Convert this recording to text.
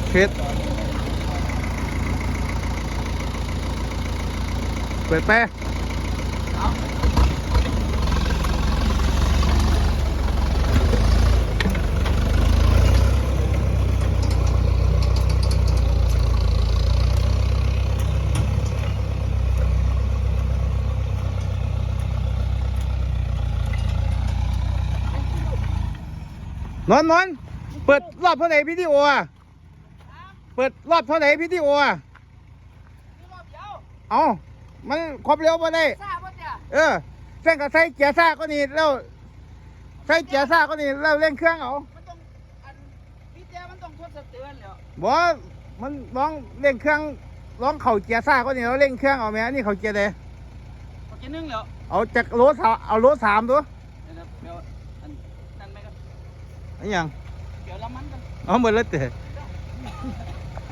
ชเพชรเปิดแปรนอนนอนเปิดรอบเท่าไหร่พี่ที่โออะ เปิดรอบเท่าไหร่พี่ที่โออะนี่รอบเดียวเอามันครบเร็วมาได้ทราบป่ะเนี่ยเออเส้นกับใส่เกียร์ซ่าก็นี่แล้วใส่เกียร์ซ่าก็นี่แล้วเร่งเครื่องเอามันต้องอันพี่แจมันต้องทดสเตือนแล้วบอกว่ามันร้องเร่งเครื่องร้องเข่าเกียร์ซ่าก็นี่แล้วเร่งเครื่องเอาไหมนี่เขาเกียร์ใดโอเคนึ่งแล้วเอาจากโลสามเอาโลสามตัวเดี๋ยวนะเดี๋ยวอันนั่นไหมครับอันหยังเดี๋ยวละมันกันเอาหมดแล้วเตะ